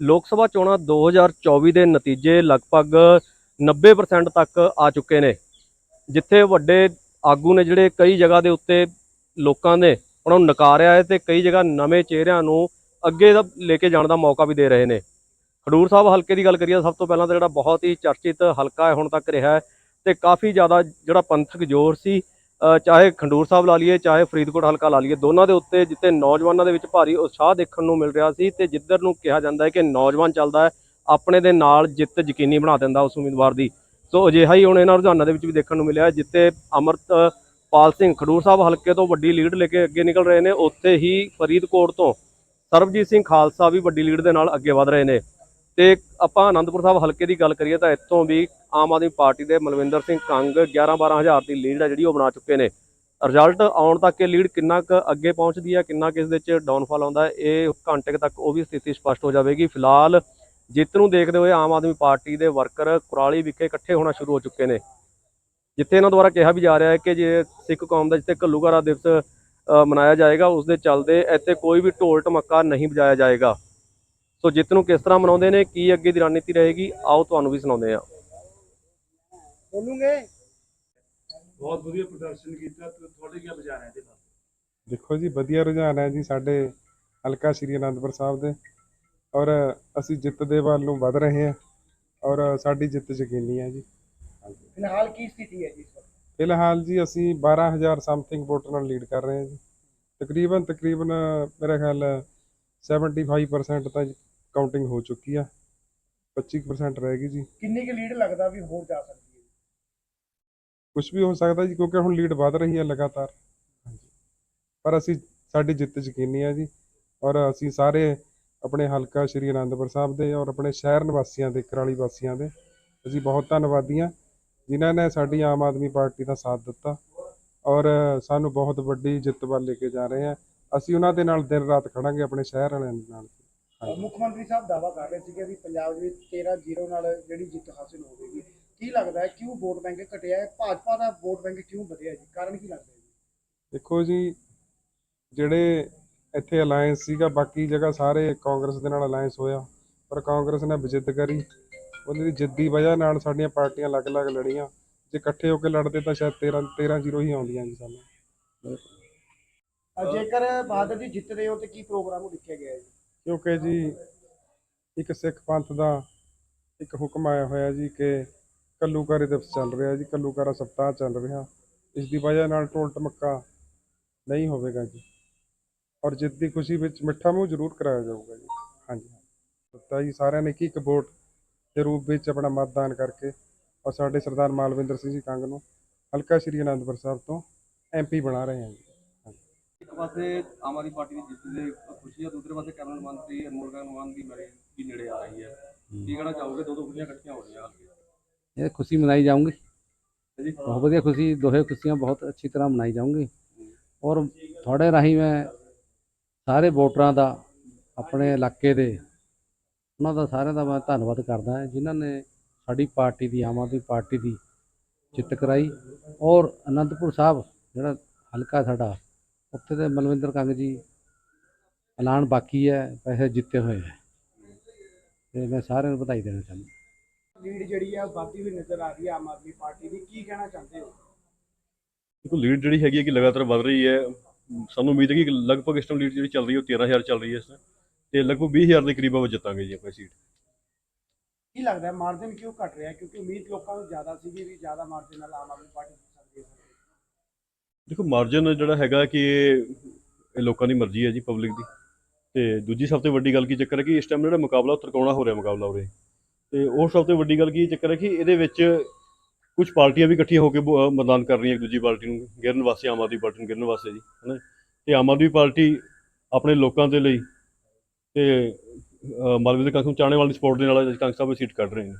ਲੋਕ ਸਭਾ ਚੋਣਾਂ 2024 ਦੇ ਨਤੀਜੇ ਲਗਭਗ 90% ਤੱਕ ਆ ਚੁੱਕੇ ਨੇ, ਜਿੱਥੇ ਵੱਡੇ ਆਗੂ ਨੇ ਜਿਹੜੇ ਕਈ ਜਗ੍ਹਾ ਦੇ ਉੱਤੇ ਲੋਕਾਂ ਨੇ ਉਹਨਾਂ ਨੂੰ ਨਕਾਰਿਆ ਹੈ ਤੇ ਕਈ ਜਗ੍ਹਾ ਨਵੇਂ ਚਿਹਰਿਆਂ ਨੂੰ ਅੱਗੇ ਦਾ ਲੈ ਕੇ ਜਾਣ ਦਾ ਮੌਕਾ ਵੀ ਦੇ ਰਹੇ ਨੇ। ਖਡੂਰ ਸਾਹਿਬ ਹਲਕੇ ਦੀ ਗੱਲ ਕਰੀਏ ਸਭ ਤੋਂ ਪਹਿਲਾਂ ਤਾਂ ਜਿਹੜਾ ਬਹੁਤ ਹੀ ਚਰਚਿਤ ਹਲਕਾ ਹੈ, ਹੁਣ ਤੱਕ ਰਿਹਾ ਹੈ ਤੇ ਕਾਫੀ ਜ਼ਿਆਦਾ ਜਿਹੜਾ ਪੰਥਕ ਜ਼ੋਰ ਸੀ ਚਾਹੇ ਖੰਡੂਰ ਸਾਹਿਬ ਲਾ ਲਈਏ ਚਾਹੇ ਫਰੀਦਕੋਟ ਹਲਕਾ ਲਾ ਲਈਏ ਦੋਨਾਂ ਦੇ ਉੱਤੇ ਜਿੱਤੇ ਨੌਜਵਾਨਾਂ ਦੇ ਵਿੱਚ ਭਾਰੀ ਉਤਸ਼ਾਹ ਦੇਖਣ ਨੂੰ ਮਿਲ ਰਿਹਾ ਸੀ ਤੇ ਜਿੱਧਰ ਨੂੰ ਕਿਹਾ ਜਾਂਦਾ ਹੈ ਕਿ ਨੌਜਵਾਨ ਚੱਲਦਾ ਹੈ ਆਪਣੇ ਦੇ ਨਾਲ ਜਿੱਤ ਯਕੀਨੀ ਬਣਾ ਦਿੰਦਾ ਉਸ ਉਮੀਦਵਾਰ ਦੀ। ਸੋ ਅਜਿਹਾ ਹੀ ਹੁਣ ਇਹਨਾਂ ਰੁਝਾਨਾਂ ਦੇ ਵਿੱਚ ਵੀ ਦੇਖਣ ਨੂੰ ਮਿਲਿਆ ਹੈ, ਜਿੱਤੇ ਅਮਰਤ ਪਾਲ ਸਿੰਘ ਖਡੂਰ ਸਾਹਿਬ ਹਲਕੇ ਤੋਂ ਵੱਡੀ ਲੀਡ ਲੈ ਕੇ ਅੱਗੇ ਨਿਕਲ ਰਹੇ ਨੇ ਉੱਥੇ ਹੀ ਫਰੀਦਕੋਟ ਤੋਂ ਸਰਬਜੀਤ ਸਿੰਘ ਖਾਲਸਾ ਵੀ ਵੱਡੀ ਲੀਡ ਦੇ ਨਾਲ ਅੱਗੇ ਵਧ ਰਹੇ ਨੇ। ਤੇ ਆਪਾਂ ਆਨੰਦਪੁਰ ਸਾਹਿਬ ਹਲਕੇ ਦੀ ਗੱਲ ਕਰੀਏ ਤਾਂ ਇੱਥੋਂ ਵੀ ਆਮ ਆਦਮੀ ਪਾਰਟੀ ਦੇ ਮਲਵਿੰਦਰ ਸਿੰਘ ਕੰਗ 11-12 ਹਜ਼ਾਰ ਦੀ ਲੀਡ ਹੈ ਜਿਹੜੀ ਉਹ ਬਣਾ ਚੁੱਕੇ ਨੇ। ਰਿਜ਼ਲਟ ਆਉਣ ਤੱਕ ਇਹ ਲੀਡ ਕਿੰਨਾ ਕੁ ਅੱਗੇ ਪਹੁੰਚਦੀ ਹੈ ਕਿੰਨਾ ਕਿਸ ਦੇ ਵਿੱਚ ਡਾਊਨਫਾਲ ਆਉਂਦਾ ਹੈ ਇਹ ਘੰਟੇ ਤੱਕ ਉਹ ਵੀ ਸਥਿਤੀ ਸਪਸ਼ਟ ਹੋ ਜਾਵੇਗੀ। ਫਿਲਹਾਲ ਜਿੱਤ ਨੂੰ ਦੇਖਦੇ ਹੋਏ ਆਮ ਆਦਮੀ ਪਾਰਟੀ ਦੇ ਵਰਕਰ ਕੁਰਾਲੀ ਵਿਖੇ ਇਕੱਠੇ ਹੋਣਾ ਸ਼ੁਰੂ ਹੋ ਚੁੱਕੇ ਨੇ। ਜਿੱਥੇ ਇਹਨਾਂ ਦੁਆਰਾ ਕਿਹਾ ਵੀ ਜਾ ਰਿਹਾ ਹੈ ਕਿ ਜੇ ਸਿੱਖ ਕੌਮ ਦਾ ਜਿੱਥੇ ਘੱਲੂਘਾਰਾ ਦਿਵਸ ਮਨਾਇਆ ਜਾਏਗਾ, ਉਸ ਦੇ ਚੱਲਦੇ ਇੱਥੇ ਕੋਈ ਵੀ ਢੋਲ ਢਮੱਕਾ ਨਹੀਂ ਵਜਾਇਆ ਜਾਏਗਾ। ਸੋ ਜਿੱਤ ਨੂੰ ਕਿਸ ਤਰ੍ਹਾਂ ਮਨਾਉਂਦੇ ਨੇ ਕੀ ਅੱਗੇ ਦੀ ਰਣਨੀਤੀ ਰਹੇਗੀ ਆਓ ਤੁਹਾਨੂੰ ਵੀ ਸੁਣਾਉਂਦੇ ਹਾਂ। ਬੋਲੂਗੇ? ਬਹੁਤ ਵਧੀਆ ਪ੍ਰਦਰਸ਼ਨ ਕੀਤਾ ਤੇ ਤੁਹਾਡੇ ਕੀ ਵਿਚਾਰ ਹੈ ਇਹਦੇ ਬਾਰੇ ਦੇਖੋ ਜੀ ਵਧੀਆ ਰੁਝਾਨ ਹੈ ਜੀ ਸਾਡੇ ਹਲਕਾ ਸ਼੍ਰੀ ਅਨੰਦਪੁਰ ਸਾਹਿਬ ਦੇ। ਔਰ ਅਸੀਂ ਜਿੱਤ ਦੇ ਵੱਲ ਨੂੰ ਵਧ ਰਹੇ ਹਾਂ ਔਰ ਸਾਡੀ ਜਿੱਤ ਯਕੀਨੀ ਹੈ ਜੀ। ਫਿਲਹਾਲ ਕੀ ਸਥਿਤੀ ਹੈ ਜੀ ਇਸ ਵਕਤ? ਫਿਲਹਾਲ ਜੀ ਅਸੀਂ 12000 ਸਮਥਿੰਗ ਵੋਟਰ ਨਾਲ ਲੀਡ ਕਰ ਰਹੇ ਹਾਂ ਜੀ। ਤਕਰੀਬਨ ਤਕਰੀਬਨ ਮੇਰਾ ਖਿਆਲ 75% ਤਾਂ ਕਾਊਂਟਿੰਗ ਹੋ ਚੁੱਕੀ ਆ। 25% ਰਹਿ ਗਈ ਜੀ। ਕਿੰਨੀ ਕੁ ਲੀਡ ਲੱਗਦਾ ਵੀ ਹੋਰ ਜਾ ਸਕਦੀ ਹੈ? ਕੁਝ ਵੀ ਹੋ ਸਕਦਾ ਜੀ ਕਿਉਂਕਿ ਹੁਣ ਲੀਡ ਵਧ ਰਹੀ ਹੈ ਲਗਾਤਾਰ। ਹਾਂਜੀ। ਪਰ ਅਸੀਂ ਸਾਡੀ ਜਿੱਤ ਯਕੀਨੀ ਹੈ ਜੀ। ਔਰ ਅਸੀਂ ਸਾਰੇ ਆਪਣੇ ਹਲਕਾ ਸ਼੍ਰੀ ਅਨੰਦਪੁਰ ਸਾਹਿਬ ਦੇ ਔਰ ਆਪਣੇ ਸ਼ਹਿਰ ਨਿਵਾਸੀਆਂ ਦੇ ਕਰਾਲੀ ਵਾਸੀਆਂ ਦੇ ਅਸੀਂ ਬਹੁਤ ਧੰਨਵਾਦੀ ਹਾਂ ਜਿਨ੍ਹਾਂ ਨੇ ਸਾਡੀ ਆਮ ਆਦਮੀ ਪਾਰਟੀ ਦਾ ਸਾਥ ਦਿੱਤਾ। ਔਰ ਸਾਨੂੰ ਬਹੁਤ ਵੱਡੀ ਜਿੱਤ ਵੱਲ ਲੈ ਕੇ ਜਾ ਰਹੇ ਆ। ਅਸੀਂ ਉਹਨਾਂ ਦੇ ਨਾਲ ਦਿਨ ਰਾਤ ਖੜਾਂਗੇ ਆਪਣੇ ਸ਼ਹਿਰ ਵਾਲਿਆਂ ਦੇ ਨਾਲ। ਮੁੱਖ ਮੰਤਰੀ ਸਾਹਿਬ ਦਾਵਾ ਕਰ ਰਹੇ ਸੀਗੇ ਵੀ ਪੰਜਾਬ ਦੇ ਵਿੱਚ 13-0 ਨਾਲ ਜਿਹੜੀ ਜਿੱਤ ਹਾਸਿਲ ਹੋਵੇਗੀ। ਕੀ ਲੱਗਦਾ ਹੈ ਕਿਉਂ ਵੋਟ ਬੈਂਕ ਘਟਿਆ ਹੈ? ਭਾਜਪਾ ਦਾ ਵੋਟ ਬੈਂਕ ਕਿਉਂ ਵਧਿਆ ਜੀ? ਕਾਰਨ ਕੀ ਲੱਗਦਾ ਹੈ ਜੀ? ਦੇਖੋ ਜੀ ਜਿਹੜੇ ਇੱਥੇ ਅਲਾਈਅੰਸ ਸੀਗਾ ਬਾਕੀ ਜਗ੍ਹਾ ਸਾਰੇ ਕਾਂਗਰਸ ਦੇ ਨਾਲ ਅਲਾਈਅੰਸ ਹੋਇਆ। ਪਰ ਕਾਂਗਰਸ ਨੇ ਵਿਜਿੱਤ ਕਰੀ। ਉਹਦੀ ਜਿੱਤ ਦੀ ਵਜ੍ਹਾ ਨਾਲ ਸਾਡੀਆਂ ਪਾਰਟੀਆਂ ਅਲੱਗ-ਅਲੱਗ ਲੜੀਆਂ। ਜੇ ਇਕੱਠੇ ਹੋ ਕੇ ਲੜਦੇ ਤਾਂ ਸ਼ਾਇਦ 13 13-0 ਹੀ ਆਉਂਦੀਆਂ ਜੀ ਸਾਨੂੰ। ਜੇਕਰ ਬਾਦਲ ਜੀ ਜਿੱਤਦੇ ਹੋ ਤੇ ਕੀ ਪ੍ਰੋਗਰਾਮ ਲਿਖਿਆ ਗਿਆ ਹੈ ਜੀ? ਕਿਉਂਕਿ ਜੀ ਇੱਕ ਸਿੱਖ ਪੰਥ ਦਾ ਇੱਕ ਹੁਕਮ ਆਇਆ ਹੋਇਆ ਜੀ ਕਿ ਕੱਲੂਕਾਰੇ ਦਿਵਸ ਚੱਲ ਰਿਹਾ ਜੀ, ਕੱਲੂਕਾਰਾ ਸਪਤਾਹ ਚੱਲ ਰਿਹਾ। ਇਸ ਦੀ ਵਜ੍ਹਾ ਨਾਲ ਢੋਲ ਟਮੱਕਾ ਨਹੀਂ ਹੋਵੇਗਾ ਜੀ। ਔਰ ਜਿੱਤ ਦੀ ਖੁਸ਼ੀ ਵਿੱਚ ਮਿੱਠਾ ਮੂੰਹ ਜ਼ਰੂਰ ਕਰਾਇਆ ਜਾਊਗਾ ਜੀ। ਹਾਂਜੀ ਤਾਂ ਜੀ ਸਾਰਿਆਂ ਨੇ ਇੱਕ ਇੱਕ ਵੋਟ ਦੇ ਰੂਪ ਵਿੱਚ ਆਪਣਾ ਮਤਦਾਨ ਕਰਕੇ ਔਰ ਸਾਡੇ ਸਰਦਾਰ ਮਾਲਵਿੰਦਰ ਸਿੰਘ ਜੀ ਕੰਗ ਨੂੰ ਹਲਕਾ ਸ਼੍ਰੀ ਅਨੰਦਪੁਰ ਸਾਹਿਬ ਤੋਂ ਐਮਪੀ ਬਣਾ ਰਹੇ ਹਾਂ ਜੀ। ਇੱਕ ਪਾਸੇ ਆਮ ਆਦਮੀ ਪਾਰਟੀ ਦੀ ਜਿੱਤ ਦੇ ਖੁਸ਼ੀ ਹੈ ਦੂਸਰੇ ਪਾਸੇ ਕੈਬਨਿਟ ਮੰਤਰੀ ਅਨਮੋਲ ਮਾਨ ਦੀ ਮੈਰਿਜ ਵੀ ਨੇੜੇ ਆ ਰਹੀ ਹੈ। ਕੀ ਕਹਿਣਾ ਚਾਹੋਗੇ? ਦੋ ਦੋ ਖੁਸ਼ੀਆਂ ਇਕੱਠੀਆਂ ਹੋ ਰਹੀਆਂ ਇਹ ਖੁਸ਼ੀ ਮਨਾਈ ਜਾਊਂਗੀ। ਬਹੁਤ ਵਧੀਆ ਖੁਸ਼ੀ ਦੋਹੇ ਖੁਸ਼ੀਆਂ ਬਹੁਤ ਅੱਛੀ ਤਰ੍ਹਾਂ ਮਨਾਈ ਜਾਊਂਗੀ। ਔਰ ਤੁਹਾਡੇ ਰਾਹੀਂ ਮੈਂ ਸਾਰੇ ਵੋਟਰਾਂ ਦਾ ਆਪਣੇ ਇਲਾਕੇ ਦੇ ਉਹਨਾਂ ਦਾ ਸਾਰਿਆਂ ਦਾ ਮੈਂ ਧੰਨਵਾਦ ਕਰਦਾ ਹਾਂ ਜਿਨ੍ਹਾਂ ਨੇ ਸਾਡੀ ਪਾਰਟੀ ਦੀ ਆਮ ਆਦਮੀ ਪਾਰਟੀ ਦੀ ਜਿੱਤ ਕਰਾਈ। ਔਰ ਅਨੰਦਪੁਰ ਸਾਹਿਬ ਜਿਹੜਾ ਹਲਕਾ ਸਾਡਾ ਉੱਥੇ ਦੇ ਮਨਵਿੰਦਰ ਕੰਗ ਜੀ ਐਲਾਨ ਬਾਕੀ ਹੈ ਵੈਸੇ ਜਿੱਤੇ ਹੋਏ ਹੈ ਤੇ ਮੈਂ ਸਾਰਿਆਂ ਨੂੰ ਵਧਾਈ ਦੇਣਾ ਚਾਹੁੰਦਾ। ਲੀਡ ਜਿਹੜੀ ਹੈ ਵੱਧਦੀ ਹੋਈ ਨਜ਼ਰ ਆ ਰਹੀ ਹੈ ਆਮ ਆਦਮੀ ਪਾਰਟੀ ਦੀ। ਕੀ ਕਹਿਣਾ ਚਾਹੁੰਦੇ ਹੋ? ਦੇਖੋ ਲੀਡ ਜਿਹੜੀ ਹੈਗੀ ਹੈ ਕਿ ਲਗਾਤਾਰ ਵੱਧ ਰਹੀ ਹੈ। ਸਾਨੂੰ ਉਮੀਦ ਹੈ ਕਿ ਲਗਭਗ ਇਸ ਟਾਈਮ ਲੀਡ ਜਿਹੜੀ ਚੱਲ ਰਹੀ ਹੈ ਉਹ 13000 ਚੱਲ ਰਹੀ ਹੈ ਇਸ ਤੇ ਲਗਭਗ 20000 ਦੇ ਕਰੀਬ ਆਪਾਂ ਜਿੱਤਾਂਗੇ ਜੀ ਆਪਣੀ ਸੀਟ ਕੀ ਲੱਗਦਾ ਹੈ ਮਾਰਜਨ ਕਿਉਂ ਘਟ ਰਿਹਾ? ਕਿਉਂਕਿ ਉਮੀਦ ਲੋਕਾਂ ਨੂੰ ਜ਼ਿਆਦਾ ਸੀਗੀ ਵੀ ਜ਼ਿਆਦਾ ਮਾਰਜਨ ਨਾਲ ਆਮ ਆਦਮੀ ਪਾਰਟੀ ਦੇਖੋ ਮਾਰਜਨ ਜਿਹੜਾ ਹੈਗਾ ਕਿ ਇਹ ਲੋਕਾਂ ਦੀ ਮਰਜ਼ੀ ਹੈ ਜੀ ਪਬਲਿਕ ਦੀ। ਤੇ ਦੂਜੀ ਸਭ ਤੋਂ ਵੱਡੀ ਗੱਲ ਕੀ ਚੱਕਰ ਹੈ ਕਿ ਇਸ ਟਾਈਮ ਜਿਹੜਾ ਮੁਕਾਬਲਾ ਉਹ ਤਰਕਾਉਣਾ ਹੋ ਰਿਹਾ ਮੁਕਾਬਲਾ ਉਰੇ? ਤੇ ਉਹ ਸਭ ਤੋਂ ਵੱਡੀ ਗੱਲ ਕੀ ਚੱਕਰ ਹੈ ਕਿ ਇਹਦੇ ਵਿੱਚ ਕੁਝ ਪਾਰਟੀਆਂ ਵੀ ਇਕੱਠੀਆਂ ਹੋ ਕੇ ਮਤਦਾਨ ਕਰ ਰਹੀਆਂ ਇੱਕ ਦੂਜੀ ਪਾਰਟੀ ਨੂੰ, ਗਿਰਨ ਵਾਸਤੇ, ਆਮ ਆਦਮੀ ਪਾਰਟੀ ਨੂੰ ਗਿਰਨ ਵਾਸਤੇ ਜੀ, ਹਨਾ? ਤੇ ਆਮ ਆਦਮੀ ਪਾਰਟੀ ਆਪਣੇ ਲੋਕਾਂ ਦੇ ਲਈ ਤੇ ਮਾਲਵੇ ਦੇ ਕੰਗ ਨੂੰ ਚਾਣੇ ਵਾਲੀ ਸਪੋਰਟ ਦੇ ਨਾਲ ਕੰਗ ਸਾਹਿਬ ਸੀਟ ਕੱਢ ਰਹੇ ਨੇ।